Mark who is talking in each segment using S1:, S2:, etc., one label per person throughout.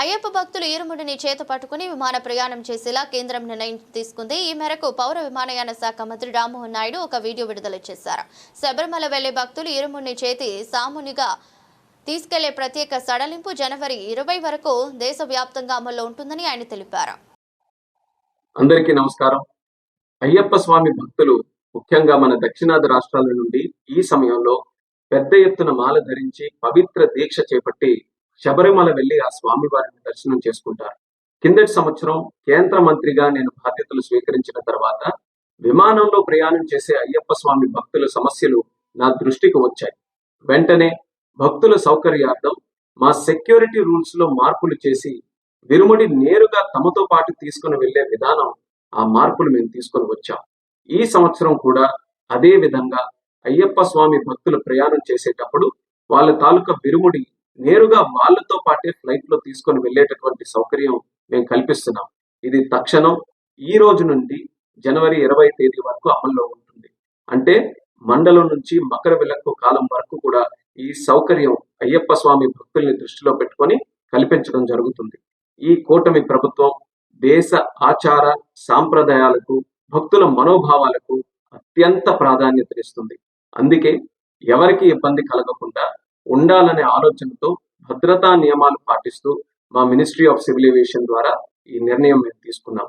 S1: అయ్యప్ప భక్తులు ఈరుముడిని చేత పట్టుకుని విమాన ప్రయాణం చేసేలా కేంద్రం నిర్ణయం తీసుకుంది. ఈ మేరకు పౌర విమానయాన శాఖ మంత్రి రామ్మోహన్ నాయుడు ఒక వీడియో విడుదల చేశారు. శబరిమల వెళ్ళే భక్తులు ఈరుముడిని చేతి సామునిగా తీసుకెళ్ళే ప్రత్యేక సడలింపు జనవరి ఇరవై వరకు దేశవ్యాప్తంగా అమల్లో ఉంటుందని ఆయన తెలిపారు.
S2: అందరికీ నమస్కారం. అయ్యప్ప స్వామి భక్తులు ముఖ్యంగా మన దక్షిణాది రాష్ట్రాల నుండి ఈ సమయంలో పెద్ద ఎత్తున మాల ధరించి పవిత్ర దీక్ష చేపట్టి శబరిమల వెళ్ళి ఆ స్వామి వారిని దర్శనం చేసుకుంటారు. కిందటి సంవత్సరం కేంద్ర మంత్రిగా నేను బాధ్యతలు స్వీకరించిన తర్వాత విమానంలో ప్రయాణం చేసే అయ్యప్ప స్వామి భక్తుల సమస్యలు నా దృష్టికి వచ్చాయి. వెంటనే భక్తుల సౌకర్యార్థం మా సెక్యూరిటీ రూల్స్లో మార్పులు చేసి విరుముడి నేరుగా తమతో పాటు తీసుకుని వెళ్ళే విధానం ఆ మార్పులు మేము తీసుకొని వచ్చాం. ఈ సంవత్సరం కూడా అదే విధంగా అయ్యప్ప స్వామి భక్తులు ప్రయాణం చేసేటప్పుడు వాళ్ళ తాలూకా విరుముడి నేరుగా వాళ్ళతో పాటే ఫ్లైట్లో తీసుకొని వెళ్ళేటటువంటి సౌకర్యం మేము కల్పిస్తున్నాం. ఇది తక్షణం ఈ రోజు నుండి జనవరి ఇరవై తేదీ వరకు అమల్లో ఉంటుంది. అంటే మండలం నుంచి మకర విలక్కు కాలం వరకు కూడా ఈ సౌకర్యం అయ్యప్ప స్వామి భక్తుల్ని దృష్టిలో పెట్టుకొని కల్పించడం జరుగుతుంది. ఈ కూటమి ప్రభుత్వం దేశ ఆచార సాంప్రదాయాలకు భక్తుల మనోభావాలకు అత్యంత ప్రాధాన్యతనిస్తుంది. అందుకే ఎవరికి ఇబ్బంది కలగకుండా ఉండాలనే ఆలోచనతో భద్రతా నియమాలు పాటిస్తూ మా మినిస్ట్రీ ఆఫ్ సివిల్ ఏవియేషన్ ద్వారా ఈ నిర్ణయం మేము తీసుకున్నాం.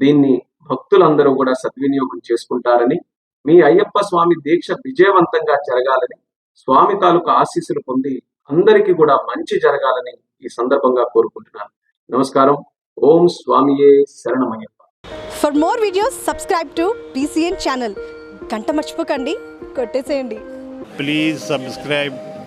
S2: దీన్ని భక్తులందరూ కూడా సద్వినియోగం చేసుకుంటారని మీ అయ్యప్ప స్వామి దీక్ష విజయవంతంగా జరగాలని స్వామి తాలూకు ఆశీస్సులు పొంది అందరికీ కూడా మంచి జరగాలని ఈ సందర్భంగా కోరుకుంటున్నాను. నమస్కారం. ఓం స్వామియే శరణమయ్యప్ప.
S3: For more videos subscribe to BCN channel గంట మర్చిపోకండి. కొట్టేసేయండి.
S4: Please subscribe